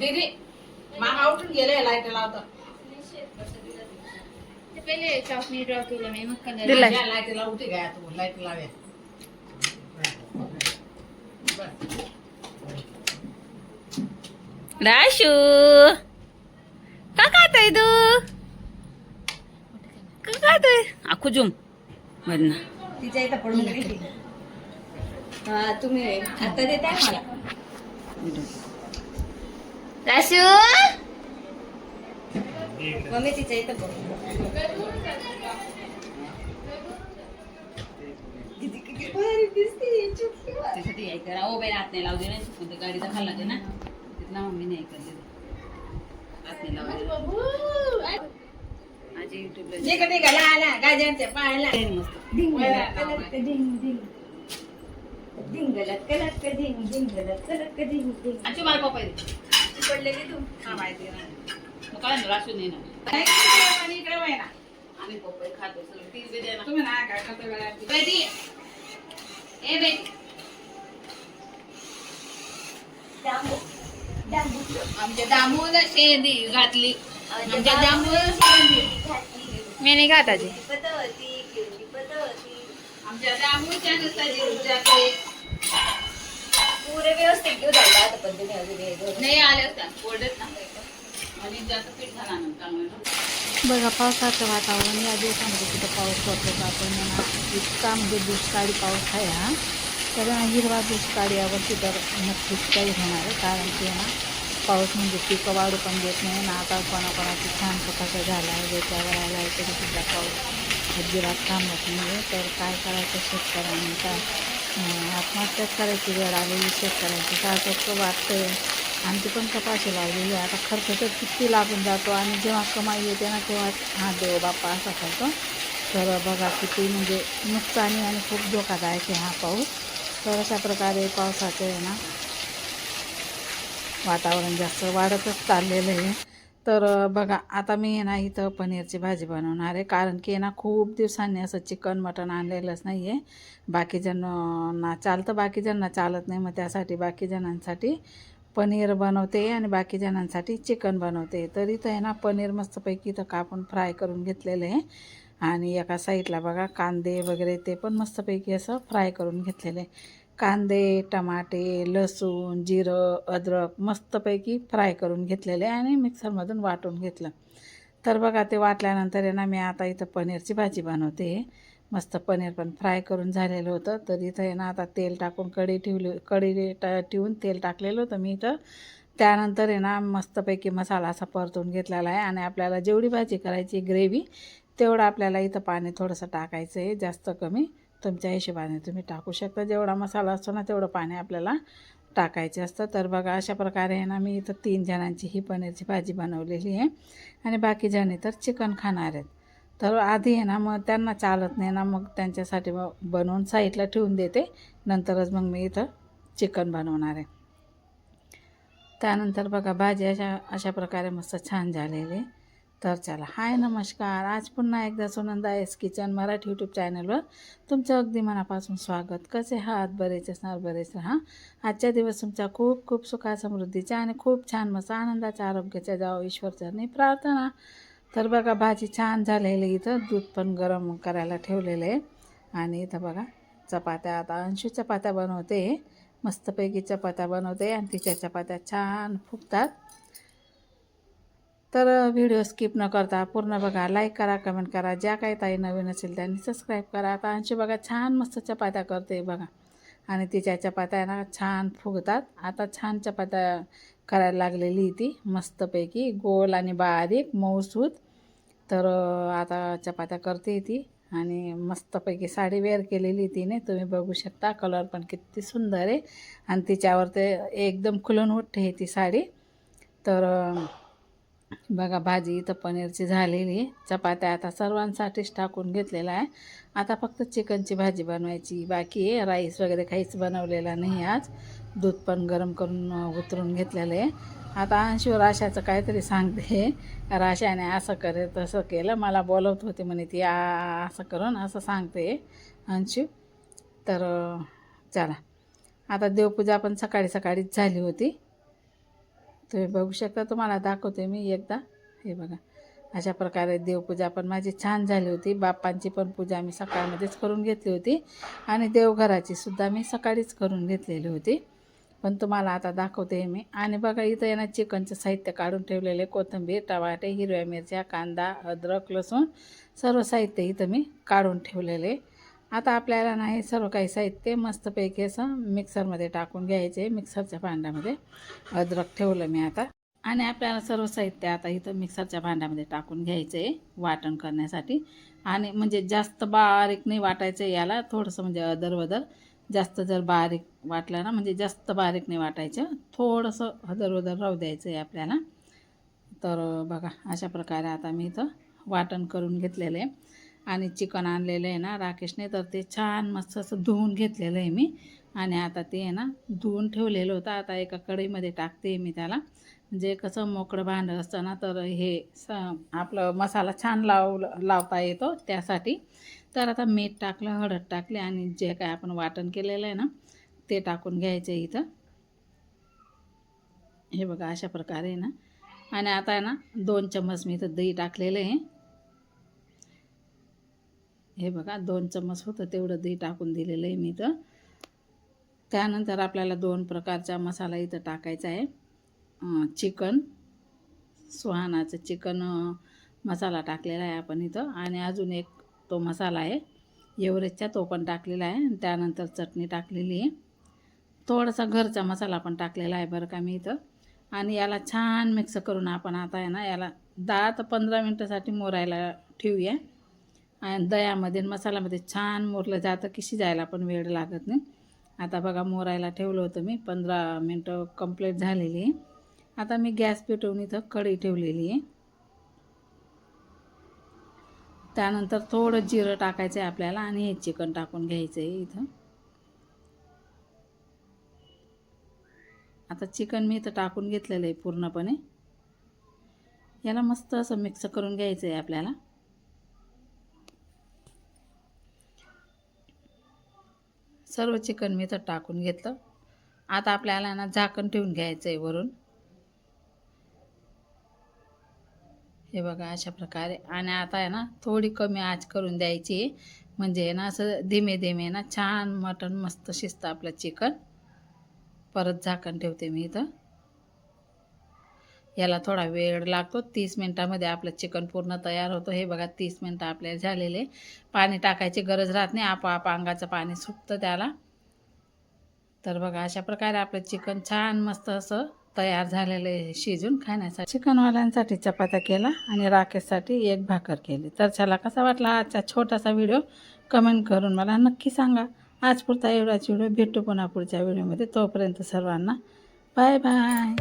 दीदी मामा उठून गेले लाइट लावतो ते पहिले चॉकनी ड्रॉ केलं मी मग कलर दिलाय. लाईटला उठी गया तू लाइट लावे राशू का खातोय तू? का खातोय? आखू जुम बर ना. तिच्या इथं पडून गेली हा तुम्ही आता देताय मला. राशू मम्मी तिच्या इथं. त्यासाठी हे करा. ओ बाई नाही लावू दे ना. पण ते गाडीचा खाल्ला ना. तिथला मम्मी नाही करते. नाही युट्यूबला जे कधी घाला आला. मस्त. ढिंगलक कलक डिंग डिंग. डिंग कलक डिंग डिंग. आजी मला पप्पा दे ती? हा माहिती नाही मग काय ना ना इकडे ना. आम्ही पप्पा खातो सगळं दे ना तुम्ही ना काय करता वेळा? बेटी ए बेटी डांबू. डांबू. आमच्या दामूला शेंदी घातली. आमच्या शेंदी. मी नाही आमच्या नुसता पुरे व्यवस्थित घेऊ झाला आता पद्धतीने अजून हे. नाही आले असतात. कोरडेच ना आणि जास्त पीठ झाला ना ना बघा पावसाचं वातावरण या दिवसामध्ये कुठं पाऊस पडतो का पण आहे इतका म्हणजे दुष्काळी पाऊस आहे हा. तर हिरवा दुष्काळ यावरती तर नक्कीच काही होणार आहे कारण की ना पाऊस म्हणजे पिकं वाढू पण देत नाही. ना आता कोणाकोणाची छान पटाकं झाला आहे ज्याच्यावर आला आहे तरी सुद्धा पाऊस अजिबात थांबत नाही तर काय करायचं शेतकऱ्यांनी? काय आत्महत्या आत्महत्याच करायची वेळ आलेली शेतकऱ्यांची. सारखं वाटतं आहे आमची पण कपाशी लावलेली आहे. आता खर्च तर किती लागून जातो आणि जेव्हा कमाई येते ना तेव्हा हा देव बाप्पा असा करतो. तर बघा किती म्हणजे नुकसानी आणि खूप धोकादायक आहे हा पाऊस. तर अशा प्रकारे पावसाचं आहे ना वातावरण जास्त वाढतच चाललेलं आहे. तर बघा आता मी आहे ना इथं पनीरची भाजी बनवणार आहे. कारण की ना खूप दिवसांनी असं चिकन मटण आणलेलंच नाही आहे बाकीजणांना चालतं बाकीजणांना चालत नाही. मग त्यासाठी बाकीजणांसाठी पनीर बनवते आणि बाकीजणांसाठी चिकन बनवते. तर इथं आहे ना पनीर मस्तपैकी इथं कापून फ्राय करून घेतलेलं आहे. आणि एका साईडला बघा कांदे वगैरे ते पण मस्तपैकी असं फ्राय करून घेतलेलं आहे. कांदे टमाटे लसूण जिरं अद्रक मस्तपैकी फ्राय करून घेतलेले आहे आणि मिक्सरमधून वाटून घेतलं. तर बघा ते वाटल्यानंतर आहे ना मी आता इथं पनीरची भाजी बनवते. मस्त पनीर पण फ्राय करून झालेलं होतं. तर इथं आहे ना आता तेल टाकून कढी ठेवली कढी टा ठेवून तेल टाकलेलं होतं मी इथं. त्यानंतर आहे ना मस्तपैकी मसाला असा परतून घेतलेला आहे आणि आपल्याला जेवढी भाजी करायची ग्रेव्ही तेवढं आपल्याला इथं पाणी थोडंसं टाकायचं आहे जास्त कमी. तुमच्या हिशोबाने तुम्ही टाकू शकता. जेवढा मसाला असतो ना तेवढं पाणी आपल्याला टाकायचे असतं. तर बघा अशा प्रकारे आहे ना मी इथं तीन जणांची ही पनीरची भाजी बनवलेली आहे. आणि बाकी जणी तर चिकन खाणार आहेत. तर आधी आहे ना मग त्यांना चालत नाही ना मग त्यांच्यासाठी मग बनवून साईडला ठेवून देते. नंतरच मग मी इथं चिकन बनवणार आहे. त्यानंतर बघा भाजी अशा अशा प्रकारे मस्त छान झालेली आहे. तर चला हाय नमस्कार. आज पुन्हा एकदा Sunanda S kitchen Marathi YouTube चॅनलवर तुमचं अगदी मनापासून स्वागत. कसे आहात? बरेच असणार बरेच राहा. आजच्या दिवस तुमचा खूप खूप सुखा समृद्धीच्या आणि खूप छान मस्त आनंदाच्या आरोग्याच्या जावं ईश्वरचरणी प्रार्थना. तर बघा भाजी छान झालेली इथं. दूध पण गरम करायला ठेवलेलं आहे. आणि इथं बघा चपात्या. आता अंशू चपात्या बनवते. मस्तपैकी चपात्या बनवते आणि तिच्या चपात्या छान फुगतात. तर व्हिडिओ स्किप न करता पूर्ण बघा लाईक करा कमेंट करा. ज्या काही ताई नवीन असेल त्यांनी सबस्क्राईब करा. आता अंशी बघा छान मस्त चपात्या करते बघा. आणि तिच्या चपात्या ना छान फुगतात. आता छान चपात्या करायला लागलेली ती मस्तपैकी. गोल आणि बारीक मऊसूत तर आता चपात्या करते ती. आणि मस्तपैकी साडी वेअर केलेली तिने. तुम्ही बघू शकता कलर पण किती सुंदर आहे. आणि तिच्यावर ते एकदम खुलून उठते ती साडी. तर बघा भाजी इथं पनीरची झालेली चपात्या आता सर्वांसाठीच टाकून घेतलेला आहे. आता फक्त चिकनची भाजी बनवायची बाकी आहे. राईस वगैरे काहीच बनवलेला नाही आज. दूध पण गरम करून उतरून घेतलेलं आहे. आता अंशू राशाचं काहीतरी सांगते. राशाने असं करे तसं केलं. मला बोलवत होते म्हणे ती आ असं करून असं सांगते. अंशू तर चला. आता देवपूजा पण सकाळी सकाळीच झाली होती. तुम्ही बघू शकता तुम्हाला दाखवते मी एकदा. हे बघा अशा प्रकारे देवपूजा पण माझी छान झाली होती. बाप्पांची पण पूजा मी सकाळमध्येच करून घेतली होती आणि देवघराची सुद्धा मी सकाळीच करून घेतलेली होती. पण तुम्हाला आता दाखवते मी. आणि बघा इथं आहे ना चिकनचं साहित्य काढून ठेवलेले कोथिंबीर टमाटे हिरव्या मिरच्या कांदा अद्रक लसूण सर्व साहित्य इथं मी काढून ठेवलेले. आता आपल्याला ना हे सर्व काही साहित्य मस्तपैकी असं मिक्सरमध्ये टाकून घ्यायचे मिक्सरच्या भांड्यामध्ये. अद्रक ठेवलं मी आता. आणि आपल्याला सर्व साहित्य आता इथं मिक्सरच्या भांड्यामध्ये टाकून घ्यायचं आहे वाटण करण्यासाठी. आणि म्हणजे जास्त बारीक नाही वाटायचं आहे याला थोडंसं म्हणजे अदर वदर जास्त जर बारीक वाटलं ना म्हणजे जास्त बारीक नाही वाटायचं. थोडंसं हदर वदर राहू द्यायचं आहे आपल्याला. तर बघा अशा प्रकारे आता मी इथं वाटण करून घेतलेलं आहे. आणि चिकन आणलेलं आहे ना राकेशने तर ते छान मस्त असं धुवून घेतलेलं आहे मी. आणि आता ते आहे ना धुवून ठेवलेलं होतं. आता एका कढईमध्ये टाकते मी त्याला. म्हणजे कसं मोकळं भांडं असतं ना तर हे स आपलं मसाला छान लाव लावता येतो त्यासाठी. तर आता मीठ टाकलं हळद टाकले आणि जे काय आपण वाटण केलेलं आहे ना ते टाकून घ्यायचं इथं. हे बघा अशा प्रकारे आहे ना. आणि आता आहे ना दोन चम्मच मी इथं दही टाकलेलं आहे. हे बघा दोन चम्मच होतं तेवढं दही टाकून दिलेलं आहे मी इथं. त्यानंतर आपल्याला दोन प्रकारचा मसाला इथं टाकायचा आहे. चिकन सुहानाचं चिकन मसाला टाकलेला आहे आपण इथं. आणि अजून एक तो मसाला आहे एवरेजचा तो पण टाकलेला आहे. आणि त्यानंतर चटणी टाकलेली आहे. थोडासा घरचा मसाला पण टाकलेला आहे बरं का मी इथं. आणि याला छान मिक्स करून आपण आता आहे ना याला दहा ते पंधरा मिनटासाठी मोरायला ठेवूया. आणि दह्यामध्ये मसाल्यामध्ये छान मोरलं जातं की शिजायला पण वेळ लागत नाही. आता बघा मोरायला ठेवलं होतं मी पंधरा मिनटं कंप्लीट झालेली आहे. आता मी गॅस पेटवून इथं कढई ठेवलेली आहे. त्यानंतर थोडं जिरं टाकायचं आहे आपल्याला आणि हे चिकन टाकून घ्यायचं आहे इथं. आता चिकन मी इथं टाकून घेतलेलं आहे पूर्णपणे. याला मस्त असं मिक्स करून घ्यायचं आहे आपल्याला. सर्व चिकन मी तर टाकून घेतलं. आता आपल्याला ना झाकण ठेवून घ्यायचं आहे वरून. हे बघा अशा प्रकारे. आणि आता आहे ना थोडी कमी आच करून द्यायची. म्हणजे आहे ना असं धीमे धीमे ना छान मटण मस्त शिजतं आपलं चिकन. परत झाकण ठेवते मी इथं. याला थोडा वेळ लागतो. तीस मिनटामध्ये आपलं चिकन पूर्ण तयार होतं. हे बघा तीस मिनटं आपल्याला झालेले. पाणी टाकायची गरज राहत नाही. आपोआप अंगाचं पाणी सुटतं त्याला. तर बघा अशा प्रकारे आपलं चिकन छान मस्त असं तयार झालेलं आहे शिजून खाण्यासाठी. चिकनवाल्यांसाठी चपात्या केला आणि राकेशसाठी एक भाकर केली. तर चला कसा वाटला आजचा छोटासा व्हिडिओ? कमेंट करून मला नक्की सांगा. आज पुरता एवढाच व्हिडिओ भेटू पुन्हा पुढच्या व्हिडिओमध्ये. तोपर्यंत सर्वांना बाय बाय.